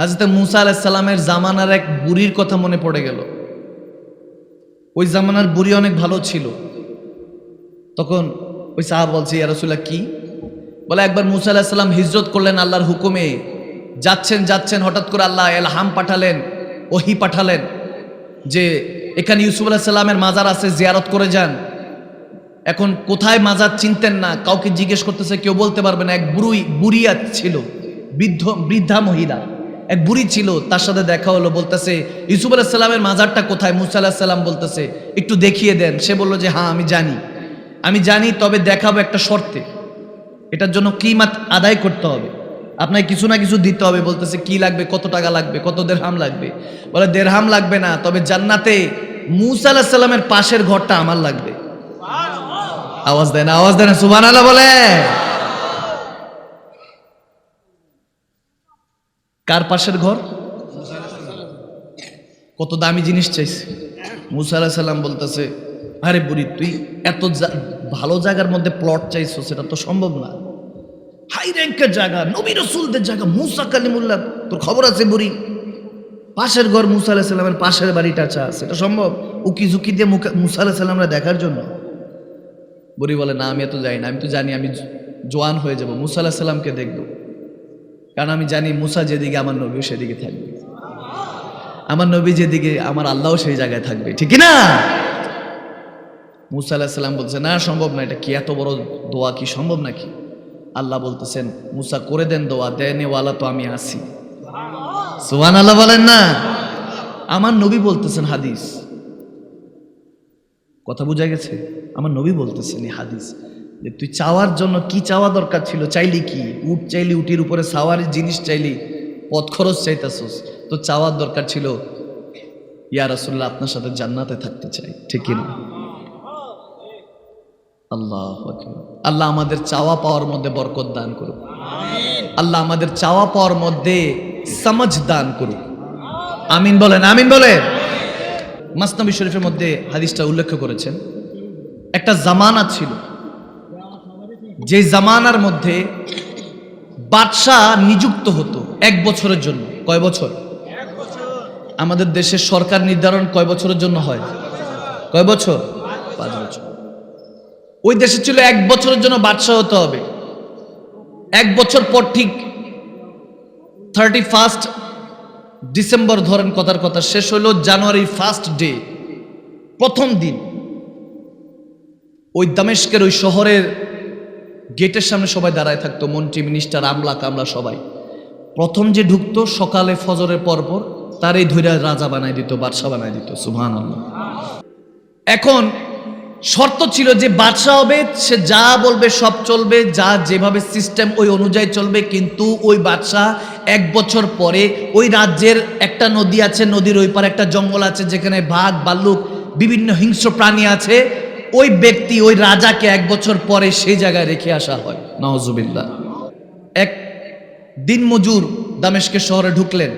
হাজরত মুসা আলাহিসাল্লামের জামানার এক বুড়ির কথা মনে পড়ে গেল। ওই জামানার বুড়ি অনেক ভালো ছিল। তখন ওই সাহা বলছে ইয়ারসুল্লাহ কি? বলে, একবার মুসা আলাহিসাল্লাম হিজরত করলেন আল্লাহর হুকুমে। যাচ্ছেন যাচ্ছেন, হঠাৎ করে আল্লাহ এলহাম পাঠালেন, ওহি পাঠালেন যে, এখানে ইউসুফ আলাহিসাল্লামের মাজার আছে, জিয়ারত করে যান। এখন কোথায় মাজার চিনতেন না, কাউকে জিজ্ঞেস করতেছে, কেউ বলতে পারবে না, এক বুড়ি, বুড়িয়া ছিল, বৃদ্ধ, বৃদ্ধা মহিলা। এক বুড়ি ছিল তার সাথে দেখা হলো বলতেছে ইউসুফ আলাহিসাল্লামের মাজারটা কোথায়? মুসা আলাহিসাল্লাম বলতেছে একটু দেখিয়ে দেন। সে বলল যে হ্যাঁ আমি জানি। আমি জানি তবে দেখাবো একটা শর্তে। এটার জন্য কিমাত আদায় করতে হবে। আপনাকে কিছু না কিছু দিতে হবে। বলতেছে কি লাগবে? কত টাকা লাগবে? কত দেড়হাম লাগবে? বলে দেড়হাম লাগবে না তবে জান্নাতে মুসা আলাহিসাল্লামের পাশের ঘরটা আমার লাগবে। আওয়াজ দেয় না আওয়াজ দেয় না সুবান আল্লাহ বলে কার পাশের ঘর? কত দামি জিনিস চাইছে। মুসা সাল্লাম বলতেছে, আরে বুড়ি, তুই এত ভালো জায়গার মধ্যে প্লট চাইছো, সেটা তো সম্ভব না। হাই র্যাঙ্কের জায়গা, নবী রসুলদের জায়গা, মুসা কালিমুল্লাহ, তোর খবর আছে বুড়ি? পাশের ঘর মুসা আলাহ সাল্লামের পাশের বাড়িটা চা, সেটা সম্ভব? উকি ঝুঁকি দিয়ে মুসা আলাহ সাল্লামরা দেখার জন্য। বুড়ি বলে, না, আমি এত যাই না, আমি তো জানি, আমি জোয়ান হয়ে যাব। মুসা আলাহ সাল্লামকে দেখব কারণ আমি জানি মুসা যেদিকে, আমার নবীও সেদিকে থাকবে। আমার নবী যেদিকে, আমার আল্লাহও সেই জায়গায় থাকবে। ঠিক না মুসা আলাহ সাল্লাম বলছে, না, সম্ভব না, এটা কি এত বড় দোয়া কি সম্ভব নাকি? আল্লাহ বলতেছেন, মুসা, করে দেন দোয়া, দেনেওয়ালা তো আমি আসি সুহান আল্লাহ বলেন না। আমার নবী বলতেছেন হাদিস। কথা বোঝা গেছে? আমার নবী বলতেছেন হাদিস। যে তুই চাওয়ার জন্য কি চাওয়া দরকার ছিল? চাইলি কি? উট চাইলি, উটির উপরে সাওয়ারের জিনিস চাইলি, পথ খরচ চাইতাছস। তো চাওয়ার দরকার ছিল, ইয়া রাসুল্লাহ আপনার সাথে জান্নাতে থাকতে চাই। ঠিক না? আল্লাহ আল্লাহ আমাদের চাওয়া পাওয়ার মধ্যে বরকত দান করুক। আল্লাহ আমাদের চাওয়া পাওয়ার মধ্যে সমাজ দান করুক। আমিন বলেন আমিন বলেন। মাসনবী শরীফের মধ্যে হাদিসটা উল্লেখ করেছেন। একটা জামানা ছিল। যে জামানার মধ্যে বাদশাহ নিযুক্ত হতো এক বছরের জন্য। কয় বছর? আমাদের দেশের সরকার নির্ধারণ কয় বছরের জন্য হয়? কয় বছর? পাঁচ বছর। ওই দেশে ছিল এক বছরের জন্য বাদশাহ হতে হবে। এক বছর পর ঠিক থার্টি ফার্স্ট ডিসেম্বর ধরেন কথার কথা, শেষ হলো জানুয়ারি ফার্স্ট ডে প্রথম দিন। ওই দামেস্কের ওই শহরের গেটের সামনে সবাই দাঁড়ায় থাকতো, মন্ত্রী মিনিস্টার আমলা কামলা সবাই। প্রথম যে ঢুকতো, সকালে ফজরের পরপর, তারই ধৈর্য রাজা বানাই দিত, বাদশাহ বানাই দিত সুহান এখন শর্ত ছিল যে বাদশাহ হবে, সে যা বলবে, সব চলবে, যা যেভাবে সিস্টেম ওই অনুযায়ী চলবে, কিন্তু ওই বাদশাহ এক বছর পরে ওই রাজ্যের একটা নদী আছে, নদীর ওই পারে একটা জঙ্গল আছে, যেখানে বাঘ ভাল্লুক বিভিন্ন হিংস্র প্রাণী আছে ওই ব্যক্তি ওই রাজাকে এক বছর পরে সেই জায়গায় রেখে আসা হয়। নওয়াজুবিল্লাহ এক দিন মজুর দামেশকের শহরে ঢুকলেন।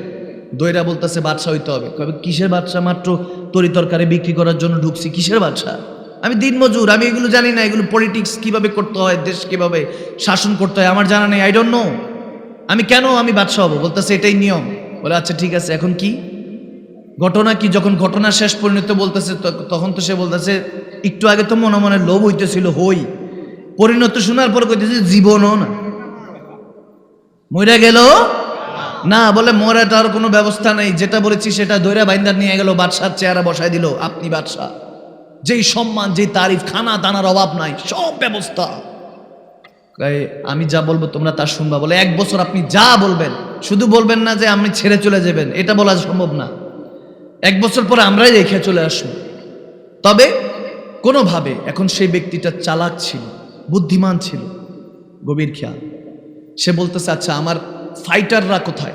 দইরা বলতেছে, বাদশা হইতে হবে। কবে? কিসের বাদশা? মাত্র তরি তরকারি বিক্রি করার জন্য ঢুকছি। কিসের বাদশা? আমি দিন মজুর, আমি এগুলো জানি না। এগুলো পলিটিক্স কীভাবে করতে হয়, দেশ কীভাবে শাসন করতে হয়, আমার জানা নেই। আই ডোন্ট নো আমি কেন? আমি বাদশা হব? বলতেছে, এটাই নিয়ম। বলে আচ্ছা ঠিক আছে। এখন কি? ঘটনা কি? যখন ঘটনা শেষ পরিণত বলতেছে তখন তো সে বলতেছে, একটু আগে তো মনে মনে লোভ হইতেছিল, হই। পরিণত শোনার পর কইতেছে, জীবনও না। মইরা গেল? না, বলে মরাটার কোনো ব্যবস্থা নেই। যেটা বলেছি সেটা দৈরা বাইন্দার নিয়ে গেল, বাদশার চেহারা বসায় দিল, আপনি বাদশাহ, যেই সম্মান, যেই তারিফ, খানা দানার অভাব নাই, সব ব্যবস্থা। আমি যা বলব তোমরা তা শুনবা। বলে, এক বছর আপনি যা বলবেন, শুধু বলবেন না যে আপনি ছেড়ে চলে যাবেন, এটা বলা সম্ভব না। এক বছর পরে আমরাই রেখে চলে আসব। তবে কোনোভাবে এখন সেই ব্যক্তিটা চালাক ছিল, বুদ্ধিমান ছিল। গভীর খেয়াল। সে বলতেছে আচ্ছা আমার ফাইটাররা কোথায়?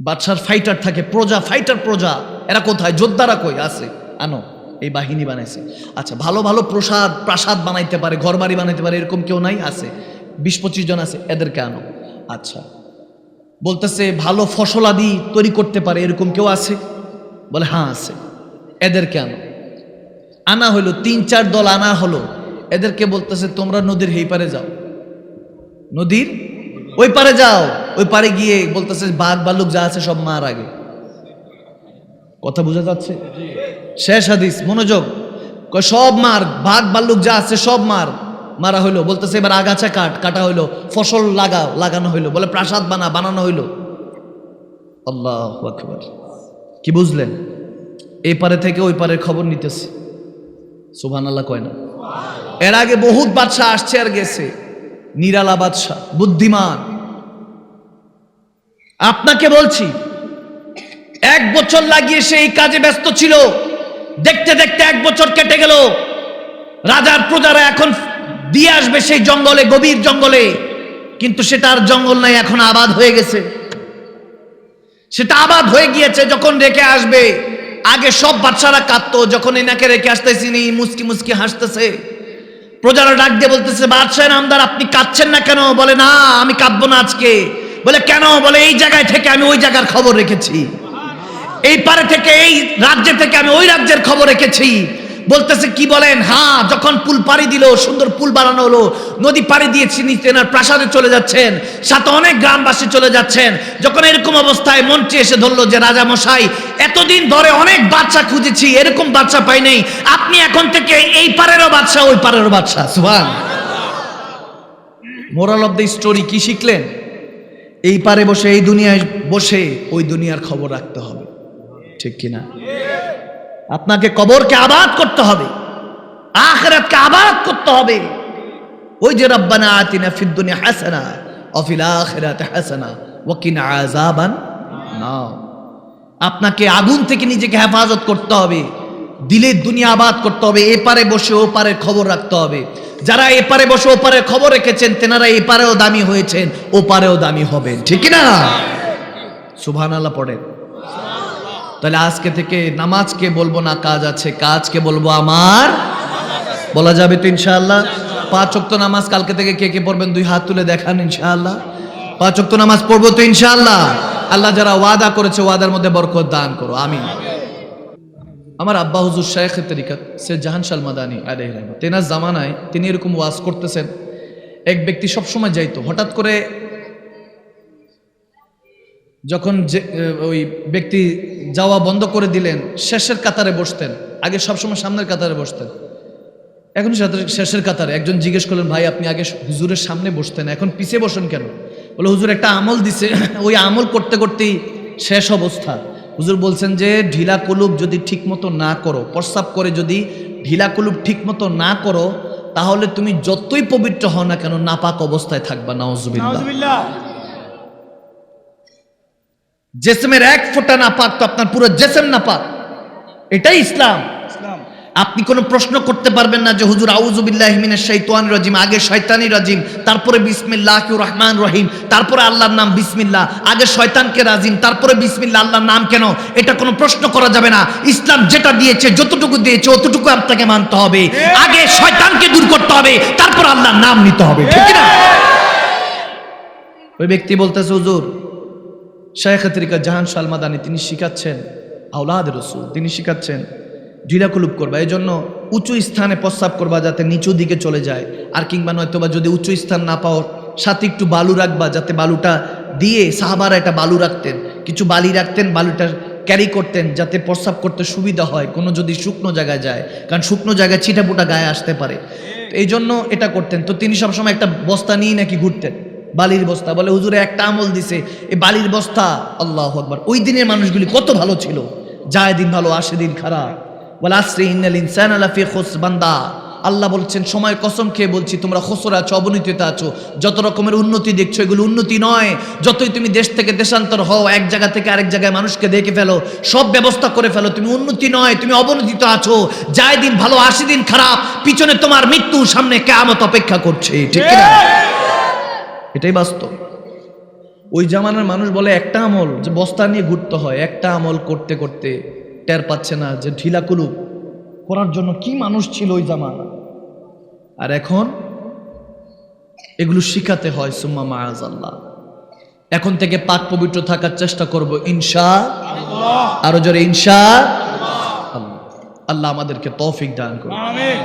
বাদশার ফাইটার থাকে, প্রজা ফাইটার প্রজা, এরা কোথায়? যোদ্ধারা কই? আছে, আনো, এই বাহিনী বানাইছে। আচ্ছা ভালো ভালো প্রসাদ, প্রাসাদ বানাইতে পারে ঘর বাড়ি বানাইতে পারে, এরকম কেউ নাই? আছে, বিশ পঁচিশ জন আছে, এদেরকে আনো। আচ্ছা বলতেছে, ভালো ফসলাদি তৈরি করতে পারে, এরকম কেউ আছে? বলে হ্যাঁ আছে। এদেরকে আনো। আনা হলো তিন চার দল আনা হলো। এদেরকে বলতেছে, তোমরা নদীর এই পারে যাও। নদীর? ওই পারে যাও। ওই পারে গিয়ে বলতেছে, বাঘ ভাল্লুক যা আছে সব মার আগে। কথা বোঝা যাচ্ছে? শেষ হাদিস, মনোযোগ। সব মার, বাঘ ভাল্লুক যা আছে সব মার। মারা হইল, বলতেছে এবার আগাছা কাট, কাটা হইল, ফসল লাগাও, লাগানো হইল, বলে প্রাসাদ বানা, বানানো হইল। আল্লাহ কি বুঝলেন? এই পারে থেকে ওই পারের খবর নিতেছে। সুবহান আল্লাহ কয় না। এর আগে বহুত বাদশাহ আসছে আর গেছে। নিরালা বাদশাহ, বুদ্ধিমান। আপনাকে বলছি, এক বছর লাগিয়ে সে এই কাজে ব্যস্ত ছিল। দেখতে দেখতে এক বছর কেটে গেল। রাজার প্রজারা এখন দিয়ে আসবে সেই জঙ্গলে, গভীর জঙ্গলে। কিন্তু সেটা আর জঙ্গল নাই, এখন আবাদ হয়ে গেছে। সেটা আবাদ হয়ে গিয়েছে যখন রেখে আসবে। আগে সব বাচ্চারা কাঁদতো, যখন এনাকে রেখে আসতেছি নি মুসকি মুসকি হাসতেছে। প্রজারা ডাক দিয়ে বলতেছে, বাদশাহ নামদার, আপনি কাঁদছেন না কেন? বলে, না, আমি কাঁদবো না আজকে। বলে, কেন? বলে, এই জায়গায় থেকে আমি ওই জায়গার খবর রেখেছি। এই পারে থেকে, এই রাজ্য থেকে আমি ওই রাজ্যের খবর রেখেছি। বলতেছে, কি বলেন? হ্যাঁ যখন পুল পাড়ি দিল, সুন্দর পুল বানানো হলো, নদী পাড়ি দিয়েছি নিচে এনার প্রাসাদে চলে যাচ্ছেন, সাথে অনেক গ্রামবাসী চলে যাচ্ছেন, যখন এরকম অবস্থায় মন্ত্রী এসে ধরলো যে, রাজা মশাই, এতদিন ধরে অনেক বাচ্চা খুঁজেছি, এরকম বাচ্চা পাই নাই, আপনি এখন থেকে এই পারেরও বাচ্চা ওই পারেরও বাচ্চা সুহান মোরাল অফ দ্য স্টোরি কি শিখলেন? এই পারে বসে, এই দুনিয়ায় বসে, ওই দুনিয়ার খবর রাখতে হবে। ঠিক কিনা? আপনাকে কবরকে আবাদ করতে হবে, আখরাতকে আবাদ করতে হবে। ওই যে রব্বানা আতিনা ফিদ দুনিয়া হাসানা অফিল আখিরাতে হাসানা ওয়াকিনা আযাবান নার। আপনাকে আগুন থেকে নিজেকে হেফাজত করতে হবে, দিলের দুনিয়া আবাদ করতে হবে, এপারে বসে ও পারে খবর রাখতে হবে। যারা এপারে বসে ও পারে খবর রেখেছেন, তেনারা এপারেও দামি হয়েছেন ও পারেও দামি হবেন, ঠিক না সুবহানাল্লাহ পড়েন। তাহলে আজকে থেকে নামাজকে বলব না, কাজ আছে। কাজকে বলব আমার। বলা যাবে তো ইনশাআল্লাহ। পাঁচ ওয়াক্ত নামাজ কালকে থেকে কে কে পড়বেন দুই হাত তুলে দেখান ইনশাআল্লাহ। পাঁচ ওয়াক্ত নামাজ পড়ব তো ইনশাআল্লাহ। আল্লাহ যারা ওয়াদা করেছে, ওয়াদার মধ্যে বরকত দান করো। আমিন। আমার আব্বা হুজুর শেখ তরিকাত সে জাহান শাল মাদানি রহমত তেনার জামানায় তিনি এরকম ওয়াজ করতেছেন। এক ব্যক্তি সবসময় যাইতো। হঠাৎ করে যখন যে ওই ব্যক্তি যাওয়া বন্ধ করে দিলেন, শেষের কাতারে বসতেন। আগে সবসময় সামনের কাতারে বসতেন। এখন শেষের কাতারে। একজন জিজ্ঞেস করলেন, ভাই, আপনি আগে হুজুরের সামনে বসতেন, এখন পিছিয়ে বসেন কেন? বলে, হুজুর, একটা আমল দিছে। ওই আমল করতে করতেই শেষ অবস্থা। হুজুর বলছেন যে, ঢিলা কলুপ যদি ঠিকমতো না করো, প্রস্রাব করে যদি ঢিলা কলুপ ঠিকমতো না করো, তাহলে তুমি যতই পবিত্র হও না কেন, নাপাক অবস্থায় থাকবা নাউজুবিল্লাহ। জেসমের এক ফোঁটা না পাক তো আপনার পুরো জেসেম না পাক। এটাই ইসলাম। আপনি কোনো প্রশ্ন করতে পারবেন না যে হুজুর আউজুবিল্লাহ মিনাশ শাইতানির রাজিম। আগে শয়তানি রাজিম তারপরে বিসমিল্লাহ রহমান রহিম তারপরে আল্লাহর নাম বিসমিল্লাহ। আগে শয়তানকে রাজিম তারপরে বিসমিল্লাহ আল্লাহর নাম কেন? এটা কোনো প্রশ্ন করা যাবে না। ইসলাম যেটা দিয়েছে যতটুকু দিয়েছে অতটুকু আপনাকে মানতে হবে। আগে শয়তানকে দূর করতে হবে তারপর আল্লাহর নাম নিতে হবে। ঠিক না ওই ব্যক্তি বলতেছে হুজুর শেখ জাহান সালমাদানি তিনি শিখাচ্ছেন আউলাদ রসুল তিনি শিখাচ্ছেন ঢিলাকুলুপ করবা। এই জন্য উঁচু স্থানে প্রস্রাব করবা যাতে নিচু দিকে চলে যায়। আর কিংবা নয়তো বা যদি উঁচু স্থান না পাও, সাথে একটু বালু রাখবা যাতে বালুটা দিয়ে সাহাবারা একটা বালু রাখতেন, কিছু বালি রাখতেন, বালুটা ক্যারি করতেন যাতে প্রস্রাব করতে সুবিধা হয়, কোনো যদি শুকনো জায়গায় যায়, কারণ শুকনো জায়গায় ছিটাপুটা গায়ে আসতে পারে। এই জন্য এটা করতেন। তো তিনি সবসময় একটা বস্তা নিয়ে নাকি ঘুরতেন। বালির বস্তা, বলে, হুজুরে, একটা আমল দিছে এই বালির বস্তা। আল্লাহ আকবার। ওই দিনের মানুষগুলি কত ভালো ছিল। যায় দিন ভালো, আসে দিন খারাপ। বলে, আশ্রী ইন্নাল ইনসান আলাফি খোস বান্দা আল্লাহ বলছেন, সময় কসম খেয়ে বলছি, তোমরা খসর আছো, অবনতিতে আছো। যত রকমের উন্নতি দেখছ, এগুলো উন্নতি নয়। যতই তুমি দেশ থেকে দেশান্তর হও, এক জায়গা থেকে আরেক জায়গায় মানুষকে দেখে ফেলো, সব ব্যবস্থা করে ফেলো, তুমি উন্নতি নয়, তুমি অবনতিতে আছো। যায় দিন ভালো, আসে দিন খারাপ। পিছনে তোমার মৃত্যু, সামনে কেয়ামত অপেক্ষা করছে। ঠিক না এটাই বাস্তব। ওই জামানার মানুষ বলে, একটা আমল যে বস্তা নিয়ে ঘুরতে হয়, একটা আমল করতে করতে টের পাচ্ছে না যে ঢিলা কুলুপ করার জন্য কি মানুষ ছিল ওই জামানা আর এখন এগুলো শিখাতে হয় সুম্মা মায়াজ আল্লাহ। এখন থেকে পাক পবিত্র থাকার চেষ্টা করব, ইনশা আরও জোরে, ইনশা আল্লাহ। আল্লাহ আমাদেরকে তৌফিক দান করুন।